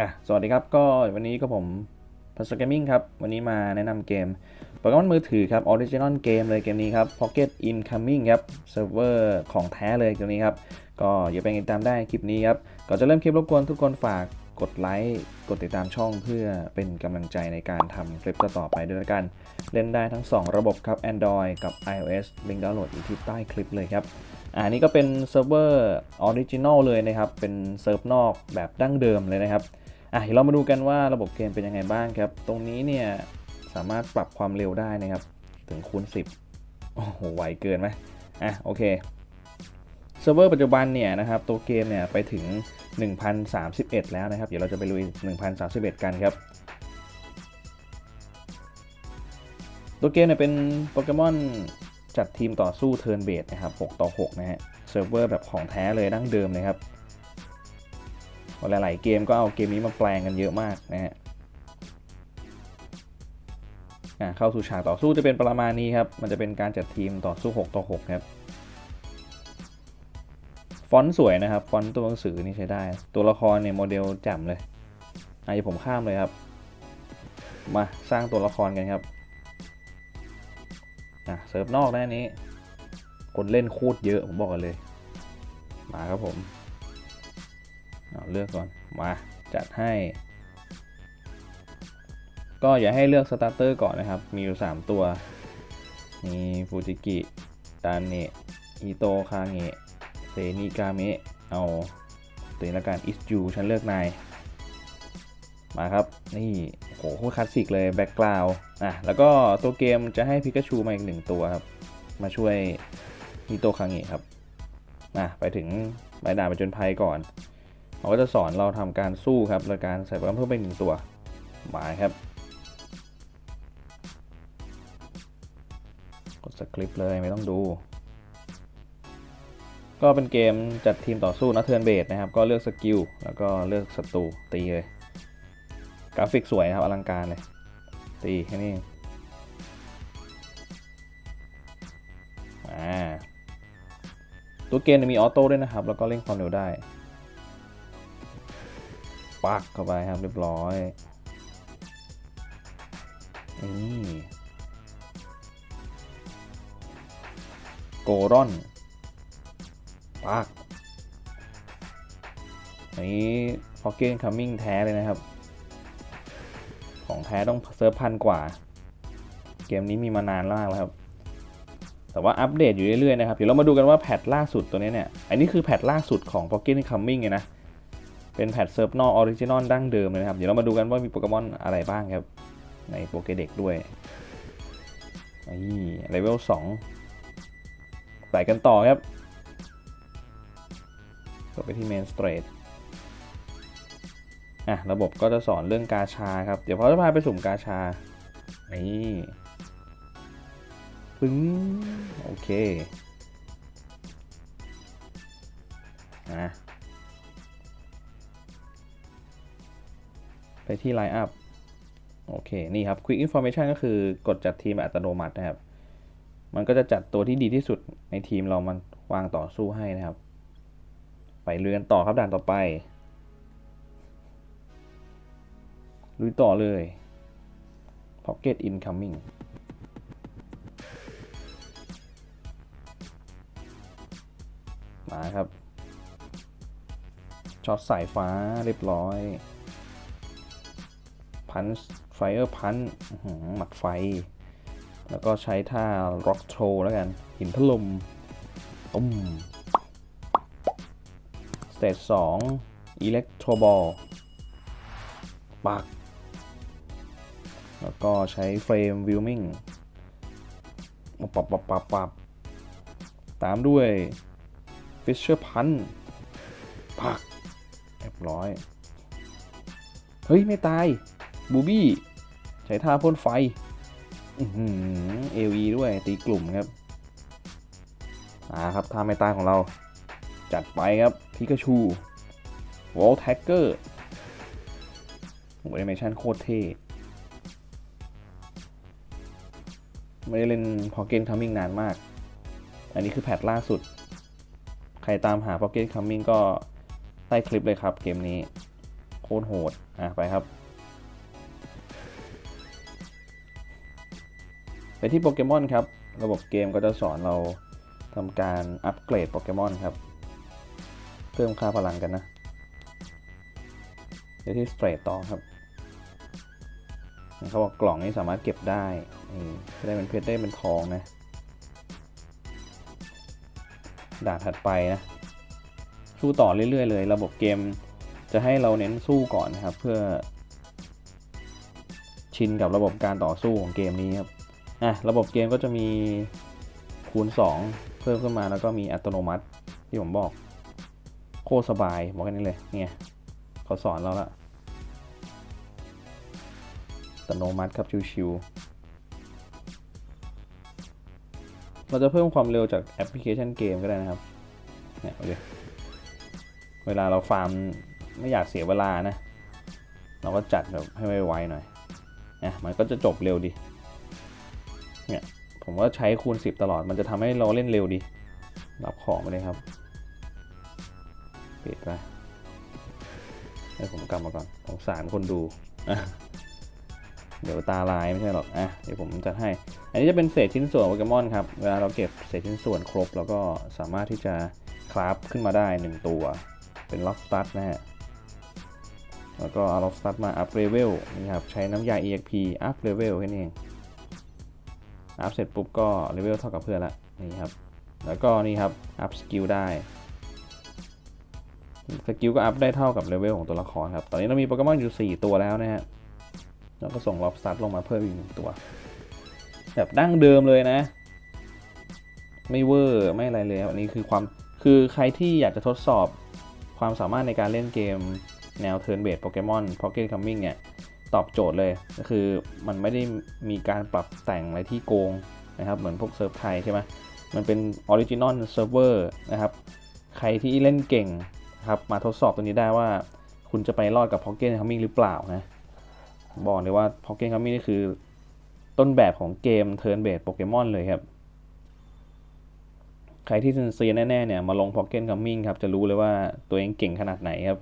อะสวัสดีครับก็วันนี้ก็ผมพัสเกมมิ่งครับ วันนี้มาแนะนำเกมโปเกมอนมือถือครับออริจินอลเกมเลยเกมนี้ครับ Pocket Incoming ครับเซิร์ฟเวอร์ของแท้เลยเกมนี้ครับ ก็อย่าไปติดตามได้คลิปนี้ครับ ก่อนจะเริ่มคลิปรบกวนทุกคนฝากกดไลค์กดติดตามช่องเพื่อเป็นกำลังใจในการทำคลิปต่อไปด้วยกัน เล่นได้ทั้ง 2 ระบบครับ Android กับ iOS ลิงก์ดาวน์โหลดอยู่ที่ใต้คลิปเลยครับอ่านี่ก็เป็นเซิร์ฟเวอร์ออริจินอลเลยนะครับ เป็นเซิร์ฟนอกแบบดั้งเดิมเลยนะครับ อะเดี๋ยวเรามาดูกันว่าระบบเกมเป็นยังไงบ้างครับ ตรงนี้เนี่ยสามารถปรับความเร็วได้นะครับ ถึงคูณ 10 โอ้โหไวเกินไหมอะโอเคเซิร์ฟเวอร์ปัจจุบันเนี่ยนะครับตัวเกมเนี่ยไปถึง 1031 แล้วนะครับ เดี๋ยวเราจะไปลุย 1031 กันครับ ตัวเกมเนี่ยเป็นโปเกมอนจัดทีมต่อสู้เทิร์นเบสนะครับ 6 ต่อ 6 นะฮะเซิร์ฟเวอร์แบบของแท้เลยดั้งเดิมเลยครับ หลายๆเกมก็เอาเกมนี้มาแปลงกันเยอะมากนะฮะอะเข้าสู่ฉากต่อสู้จะเป็นประมาณนี้ครับ มันจะเป็นการจัดทีมต่อสู้ 6 ต่อ 6 ครับ ฟอนต์สวยนะครับ ฟอนต์ตัวหนังสือนี่ใช้ได้ ตัวละครเนี่ยโมเดลแจ่มเลยอะผมข้ามเลยครับ มาสร้างตัวละครกันครับอะเซิร์ฟนอกนะอันนี้ คนเล่นโคตรเยอะผมบอกกันเลย มาครับผม เลือกก่อน มาจัดให้ ก็อย่าให้เลือกสตาร์เตอร์ก่อนนะครับ มีอยู่ 3 ตัว มีฟูจิกิดานเนะอิโตคาเงะเซนิกาเมะเอาตัวนี้ละกันอิสจูฉันเลือกนายมาครับ นี่โหโคตรคลาสสิกเลยแบ็กกราวอะแล้วก็ตัวเกมจะให้พิกาชูมาอีกหนึ่งตัวครับ มาช่วยฮิโตคาเงะครับอะไปถึงใบดาบไปจนภัยก่อน เขาก็จะสอนเราทำการสู้ครับโดยการใส่ปรแกรมเพิ่มไปหนึ่งตัวมาครับ กดสคริปต์เลยไม่ต้องดู ก็เป็นเกมจัดทีมต่อสู้นะเทิร์นเบสนะครับ ก็เลือกสกิลแล้วก็เลือกศัตรูตีเลย กราฟิกสวยนะครับอลังการเลย ตีแค่นี้ตัวเกมมีออโต้ด้วยนะครับ แล้วก็เร่งความเร็วได้ ปักเข้าไปครับเรียบร้อยนี่โกรอนปักอันนี้ Pocket Coming แท้เลยนะครับ ของแท้ต้องเซิร์ฟพันกว่า เกมนี้มีมานานมากแล้วครับ แต่ว่าอัปเดตอยู่เรื่อยๆนะครับ เดี๋ยวเรามาดูกันว่าแพทล่าสุดตัวนี้เนี่ย อันนี้คือแพทล่าสุดของ Pocket Coming เลยนะ เป็นแพทเซิร์ฟนอกออริจินอลดั้งเดิมเลยนะครับ เดี๋ยวเรามาดูกันว่ามีโปเกมอนอะไรบ้างครับ ในโปเกเด็กด้วยนี่เลเวล2ไปกันต่อครับกดไปที่เมนสเตรทอะ ระบบก็จะสอนเรื่องกาชาครับ เดี๋ยวเขาจะพาไปสุ่มกาชา นี่ปึ้งโอเค อะ ไปที่ Line Up โอเค นี่ครับ Quick Information ก็คือกดจัดทีมอัตโนมัตินะครับ มันก็จะจัดตัวที่ดีที่สุดในทีมเรามันวางต่อสู้ให้นะครับ ไปเรือนต่อครับด่านต่อไปลุยต่อเลย Pocket Incoming มาครับ ช็อตสายฟ้าเรียบร้อย พันไฟเออร์พันหมัดไฟ แล้วก็ใช้ท่า Rock t r o แล้วกัน หินถล่มตุ้มสเตจสองอิเล็กโทรบอลปัก แล้วก็ใช้เฟรมวิวมิ่งปับปับปับปับตามด้วยฟิชเชอร์พันปักเรียบร้อย เฮ้ย ไม่ตาย บูบี้ใช้ท่าพ่นไฟเอวีด้วยตีกลุ่มครับอ่าครับท่าไม่ตายของเรา จัดไปครับพิกาชูวอลแท็กเกอร์โอ้แอนิเมชันโคตรเท่ไม่ได้เล่นพอเกนคัมมิ่งนานมาก อันนี้คือแพทล่าสุด ใครตามหา Pocket Coming ก็ใต้คลิปเลยครับเกมนี้ โคตรโหด อะ ไปครับ ไปที่โปเกมอนครับ ระบบเกมก็จะสอนเราทำการอัปเกรดโปเกมอนครับ เพิ่มค่าพลังกันนะเดี๋ยวที่สเตรทต่อครับเขาบอกกล่องนี้สามารถเก็บได้จะได้เป็นเพชรได้เป็นทองนะ ด่านถัดไปนะ สู้ต่อเรื่อยๆเลย ระบบเกมจะให้เราเน้นสู้ก่อนนะครับ เพื่อชินกับระบบการต่อสู้ของเกมนี้ครับ อะระบบเกมก็จะมีคูณ 2 เพิ่มขึ้นมาแล้วก็มีอัตโนมัติที่ผมบอกโคตรสบายบอกแค่นี้เลยเนี่ยเขาสอนเราละอัตโนมัติครับชิวๆเราจะเพิ่มความเร็วจากแอปพลิเคชันเกมก็ได้นะครับเนี่ยโอเคเวลาเราฟาร์มไม่อยากเสียเวลานะ เราก็จัดแบบให้ไวๆหน่อยนะมันก็จะจบเร็วดี เนี่ยผมก็ใช้คูณ 10 ตลอดมันจะทำให้เราเล่นเร็วดี รับของไปเลยครับปิดไปให้ผมกลับมาก่อนสงสารคนดูเดี๋ยวตาลายไม่ใช่หรอกอะเดี๋ยวผมจัดให้ อันนี้จะเป็นเศษชิ้นส่วนโปเกมอนครับ เวลาเราเก็บเศษชิ้นส่วนครบ แล้วก็สามารถที่จะคราฟขึ้นมาได้ 1 ตัว เป็นล็อกสตัดนะฮะ แล้วก็เอาล็อกสตัดมาอัพเลเวลนี่ครับ ใช้น้ำยา EXP อัพเลเวลแค่นี้เอง อัพเสร็จปุ๊บก็เลเวลเท่ากับเพื่อนละนี่ครับ แล้วก็นี่ครับอัพสกิลได้สกิลก็อัพได้เท่ากับเลเวลของตัวละครครับ ตอนนี้เรามีโปเกมอนอยู่ 4 ตัวแล้วนะฮะแล้วก็ส่งล็อบสตัดลงมาเพิ่มอีกหนึ่งตัว แบบดั้งเดิมเลยนะ ไม่เวอร์ไม่อะไรเลยครับอันนี้คือความคือใครที่อยากจะทดสอบความสามารถในการเล่นเกมแนว Turn Based Pokemon Pocket Coming เนี่ย ตอบโจทย์เลย ก็คือมันไม่ได้มีการปรับแต่งอะไรที่โกงนะครับ เหมือนพวกเซิร์ฟไทยใช่ไหมมันเป็นออริจินอลเซิร์ฟเวอร์นะครับ ใครที่เล่นเก่งครับมาทดสอบตัวนี้ได้ว่าคุณจะไปรอดกับ Pocket Coming หรือเปล่านะ บอกเลยว่า Pocket Coming นี่คือต้นแบบของเกม Turn Based Pokemon เลยครับ ใครที่เซียนแน่ๆเนี่ยมาลง Pocket Coming ครับ จะรู้เลยว่าตัวเองเก่งขนาดไหนครับ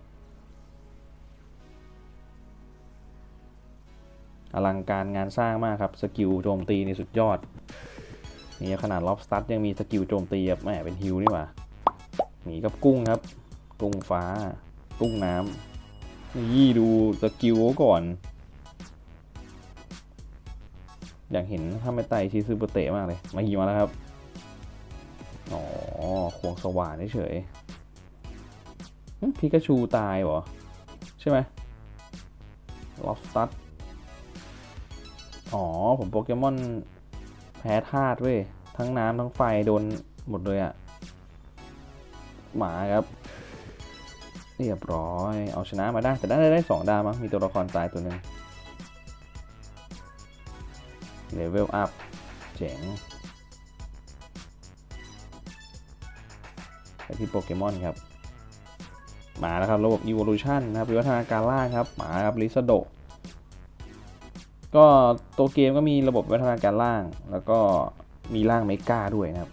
อลังการงานสร้างมากครับ สกิลโจมตีในสุดยอด นี่ขนาดล็อบสตัดยังมีสกิลโจมตีแบบแหมเป็นฮิวนี่หว่าหนีกับกุ้งครับ กุ้งฟ้า กุ้งน้ำนี่ดูสกิลก่อน อยากเห็นถ้าไม่ไตชิซูเปอร์เตะมากเลย มาฮีมาแล้วครับ อ๋อควงสว่านเฉยพิกาชูตายเหรอ ใช่ไหมล็อบสตัด อ๋อ ผมโปเกมอน แพ้ธาตุเว้ย ทั้งน้ำทั้งไฟโดนหมดเลยอะหมาครับ เรียบร้อย เอาชนะมาได้ แต่ได้ได้สองดาวมั้งมีตัวละครตายตัวหนึ่งเลเวลอัพเจ๋งไปที่โปเกมอนครับ หมาแล้วครับ ระบบ Evolution นะครับวิวัฒนาการล่างครับ หมาครับลิซโด ก็ตัวเกมก็มีระบบวิวัฒนาการล่าง แล้วก็มีร่างเมกาด้วยนะครับ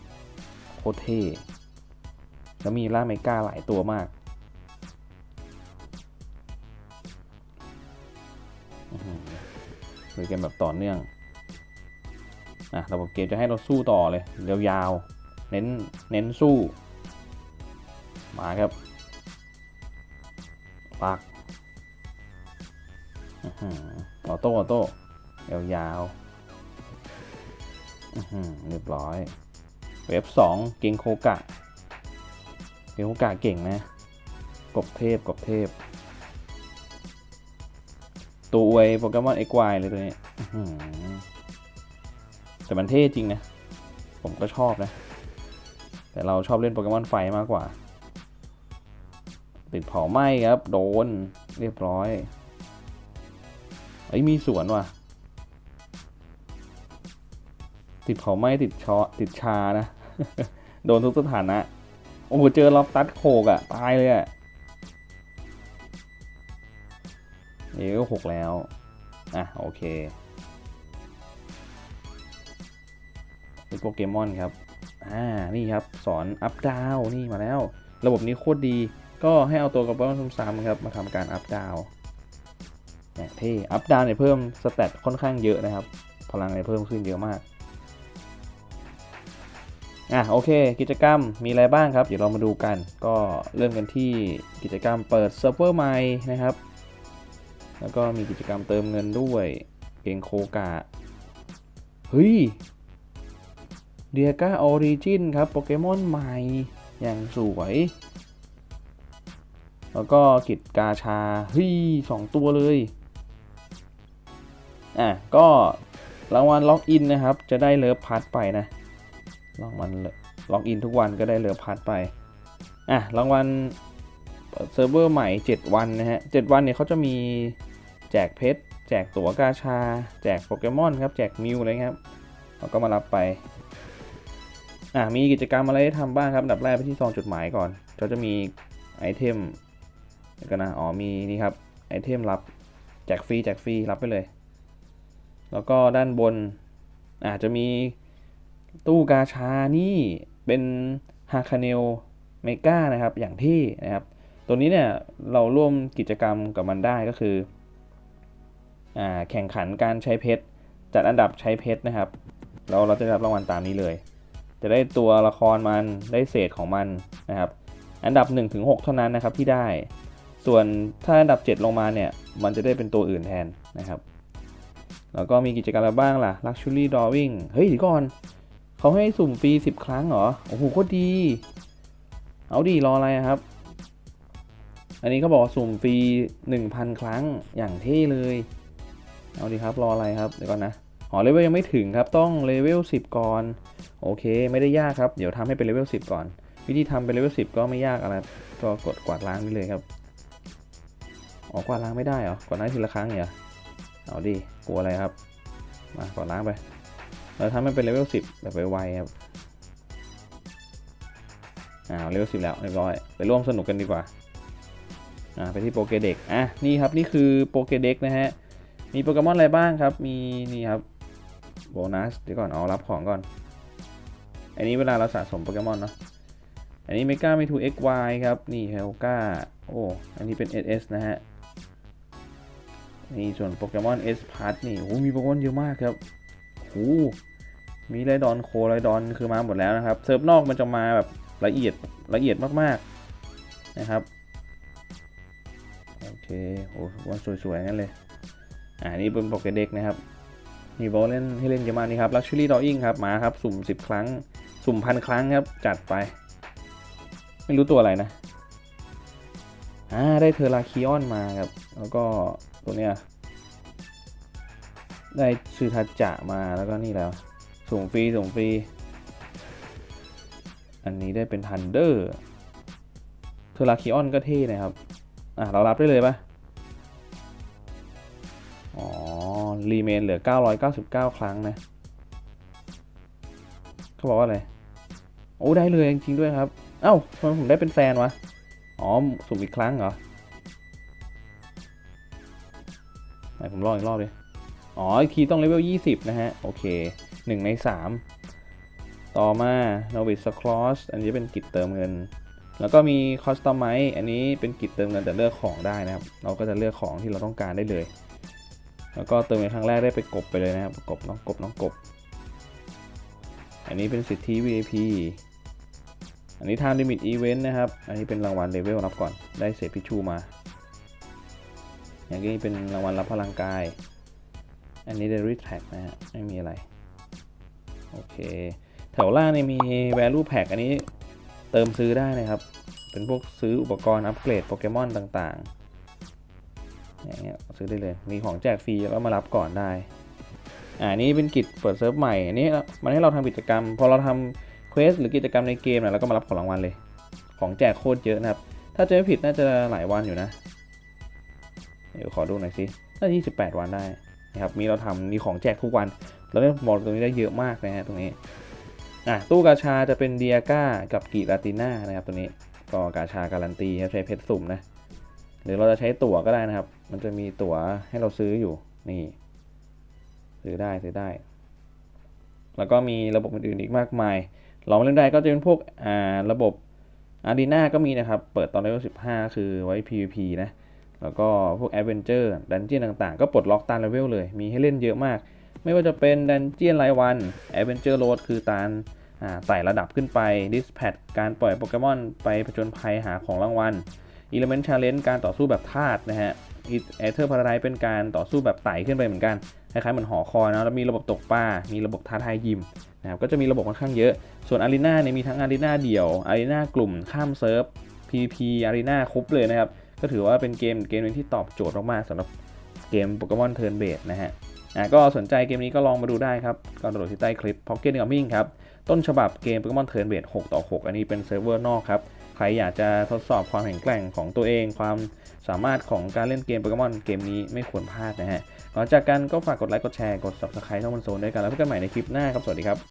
โคตรเท่แล้วมีร่างเมกาหลายตัวมากเลยเกมแบบต่อเนื่องอะระบบเกมจะให้เราสู้ต่อเลยยาวๆเน้นเน้นสู้ มาครับปักอ๋อหือออโต้ออโต้ ยาวๆเรียบร้อย เว็บสองเก่งโคกะ เก่งโคกะเก่งนะ กบเทพกบเทพ ตัวอวยโปเกมอนเอ็กวายเลยตัวนี้แต่มันเท่จริงนะ ผมก็ชอบนะ แต่เราชอบเล่นโปเกมอนไฟมากกว่า ติดเผาไหม้ครับ โดน เรียบร้อยไอ้ยมีสวนว่ะ ติดเผาไม้ติดชอติดชานะ โดนทุกสถานะ โอ้โหเจอล็อบตัดโขกอะตายเลยอะเอ๋ก็หกแล้ว อะ โอเคเป็นโปเกมอนครับ อ่า นี่ครับ สอนอัพดาวนี่มาแล้ว ระบบนี้โคตรดี ก็ให้เอาตัวกับโปเกมอนซ้ำๆครับ มาทำการอัพดาวอย่างเท่อัพดาวเนี่ยเพิ่มสเตตค่อนข้างเยอะนะครับ พลังเนี่ยเพิ่มขึ้นเยอะมาก อะโอเค กิจกรรมมีอะไรบ้างครับ เดี๋ยวเรามาดูกัน ก็เริ่มกันที่กิจกรรมเปิดเซิร์ฟเวอร์ใหม่นะครับ แล้วก็มีกิจกรรมเติมเงินด้วยเกงโคกะเฮ้ยเดียก้าออริจินครับโปเกมอนใหม่อย่างสวย แล้วก็กิจกาชาเฮ้ยสองตัวเลยอะก็รางวัลล็อกอินนะครับ จะได้เลิฟพัทไปนะ รางวัลล็อกอินทุกวันก็ได้เลิฟพัทไป อะรางวัลเซิร์ฟเวอร์ใหม่ 7 วันนะฮะ 7 วันเนี่ยเขาจะมีแจกเพชร แจกตั๋วกาชา แจกโปเกมอนครับ แจกมิวอะไรครับ เราก็มารับไป อะมีกิจกรรมอะไรให้ทำบ้างครับดับแรกไปที่ซองจดหมายก่อนเขาจะมีไอเทมกันนะ อ๋อ มีนี่ครับ ไอเทมรับ แจกฟรี แจกฟรี รับไปเลย แล้วก็ด้านบนอาจจะมี ตู้กาชานี่เป็นฮาคาเนลเมกานะครับ อย่างที่นะครับ ตัวนี้เนี่ยเราร่วมกิจกรรมกับมันได้ก็คืออแข่งขันการใช้เพชร จัดอันดับใช้เพชรนะครับ เราเราจะได้รับรางวัลตามนี้เลย จะได้ตัวละครมันได้เศษของมันนะครับ อันดับ 1-6 เท่านั้นนะครับที่ได้ ส่วนถ้าอันดับ 7 ลงมาเนี่ย มันจะได้เป็นตัวอื่นแทนนะครับ แล้วก็มีกิจกรรมอะไรบ้างล่ะ Luxury Drawing เฮ้ยเดี๋ยวก่อน เขาให้สุ่มฟรี10ครั้งเหรอ โอ้โหโคตรดี เอาดีรออะไรครับ อันนี้เขาบอกสุ่มฟรี1,000ครั้งอย่างเท่เลย เอาดีครับรออะไรครับเดี๋ยวก่อนนะอ๋อเลเวลยังไม่ถึงครับต้องเลเวล10 ก่อน โอเค ไม่ได้ยากครับ เดี๋ยวทำให้เป็นเลเวล10 ก่อน วิธีทำเป็นเลเวล10 ก็ไม่ยากอะไรก็กดกวาดล้างนี่เลยครับอ๋อกวาดล้างไม่ได้เหรอกวาดล้างทีละครั้งเหรอเอาดิกลัวอะไรครับมากวาดล้างไป เราทำให้เป็นเลเวล10แบบไวๆครับอ่าเลเวล10แล้วเรียบร้อย ไปร่วมสนุกกันดีกว่าอ่าไปที่โปเกเด็กอะนี่ครับนี่คือโปเกเด็กนะฮะมีโปเกมอนอะไรบ้างครับ มีนี่ครับโบนัสเดี๋ยวก่อนเอารับของก่อน อันนี้เวลาเราสะสมโปเกมอนเนาะอันนี้เมกาไม่ทู XY ครับ นี่เฮลกาโอ้อันนี้เป็น SS นะฮะนี่ส่วนโปเกมอน S p a s นี่โอ้มีโปเกมอนเยอะมากครับ โอ้มีไรดอนโคไรดอนคือมาหมดแล้วนะครับ เซิร์ฟนอกมันจะมาแบบละเอียดละเอียดมากๆนะครับ โอเคโอ้วันสวยๆงั้นเลย อ่านี่เป็นโปเกเด็กนะครับ มีโบเล่นให้เล่นเยอะมากนี่ครับ Luxury Drawing ครับมาครับสุ่ม 10 ครั้ง สุ่มพันครั้งครับ จัดไป ไม่รู้ตัวอะไรนะอ่าได้เทอร์ราคิออนมาครับ แล้วก็ตัวเนี้ย ได้ชื่อทัจจะมาแล้วก็นี่แล้ว ส่งฟรีส่งฟรี อันนี้ได้เป็นทันเดอร์เทอร์าคิออนก็เท่นะครับ อะ เรารับได้เลยปะอ๋อ รีเมนเหลือ 999 ครั้งนะ เขาบอกว่าอะไร โอ้ ได้เลยจริงๆด้วยครับ เอ้าทำไมผมได้เป็นแฟนวะ อ๋อ สุ่มอีกครั้งเหรอไหนผมลองอีกรอบดิ อ๋ออีกทีต้องเลเวล 20 นะฮะ โอเค 1 ใน 3 ต่อมา Novice Cross อันนี้เป็นกิจเติมเงิน แล้วก็มี Customize อันนี้เป็นกิจเติมเงินแต่เลือกของได้นะครับ เราก็จะเลือกของที่เราต้องการได้เลย แล้วก็เติมเงินครั้งแรกได้ไปกบไปเลยนะครับ กบน้องกบน้องกบ อันนี้เป็นสิทธิ VIP อันนี้ Time Limit Event นะครับ อันนี้เป็นรางวัลเลเวลรับก่อน ได้เศษพิชูมา อย่างนี้เป็นรางวัลรับพลังกาย อันนี้ Daily Tag นะฮะไม่มีอะไร โอเค แถวล่างนี่มี Value Pack อันนี้เติมซื้อได้นะครับ เป็นพวกซื้ออุปกรณ์อัปเกรดโปเกมอนต่างๆอย่างเงี้ยซื้อได้เลย มีของแจกฟรีแล้วมารับก่อนได้อ่านี่เป็นกิจเปิดเซิร์ฟใหม่อันนี้มันให้เราทำกิจกรรม พอเราทำเควสหรือกิจกรรมในเกมนะเราก็มารับของรางวัลเลย ของแจกโคตรเยอะนะครับ ถ้าจะไม่ผิดน่าจะหลายวันอยู่นะ เดี๋ยวขอดูหน่อยสิน่าจะ28 วันได้ นะครับมีเราทำมีของแจกทุกวัน เราได้บอกตรงนี้ได้เยอะมากนะฮะตรงนี้อะตู้กาชาจะเป็นเดียก้ากับกีลาติน่านะครับตัวนี้ก็กาชาการันตีครับใช้เพชรสุ่มนะหรือเราจะใช้ตั๋วก็ได้นะครับ มันจะมีตั๋วให้เราซื้ออยู่นี่ซื้อได้ซื้อได้ แล้วก็มีระบบอื่นๆอีกมากมายลองเล่นได้ก็จะเป็นพวกอ่าระบบอารีนาก็มีนะครับ เปิดตอนเลเวล15 คือไว้ PVP นะ แล้วก็พวกแอดเวนเจอร์ดันเจียนต่างๆ ก็ปลดล็อกตามเลเวลเลย มีให้เล่นเยอะมาก ไม่ว่าจะเป็นดันเจียนรายวันแอดเวนเจอร์โรดคือตาลอ่าไต่ระดับขึ้นไปดิสแพดการปล่อยโปเกมอนไปผจญภัยหาของรางวัล Element Challenge การต่อสู้แบบธาตุนะฮะ e t h e r Paradise เป็นการต่อสู้แบบไต่ขึ้นไปเหมือนกันคล้ายๆเหมือนหอคอยนะแล้วมีระบบตกปลา มีระบบท้าทายยิมนะครับก็จะมีระบบค่อนข้างเยอะ ส่วนอารีนาเนี่ยมีทั้งอารีนาเดี่ยวอารีนากลุ่มข้ามเซิร์ฟ PVP อารีนาครบเลยนะครับ ก็ถือว่าเป็นเกมเกมหนึงที่ตอบโจทย์มากๆสำหรับเกมโปเกมอนเทิร์นเบสนะฮะอะก็สนใจเกมนี้ก็ลองมาดูได้ครับก็โหลดที่ใต้คลิป Pocket Gaming ครับ ต้นฉบับเกม Pokemon Turn Base 6ต่อ6 อันนี้เป็นเซิร์ฟเวอร์นอกครับ ใครอยากจะทดสอบความแข็งแกร่งของตัวเอง ความสามารถของการเล่นเกมโปเกมอนเกมนี้ไม่ควรพลาดนะฮะก่อนจากกันก็ฝากกดไลค์ กดแชร์ กด Subscribe ช่องมันโซนด้วยกัน แล้วพบกันใหม่ในคลิปหน้าครับ สวัสดีครับ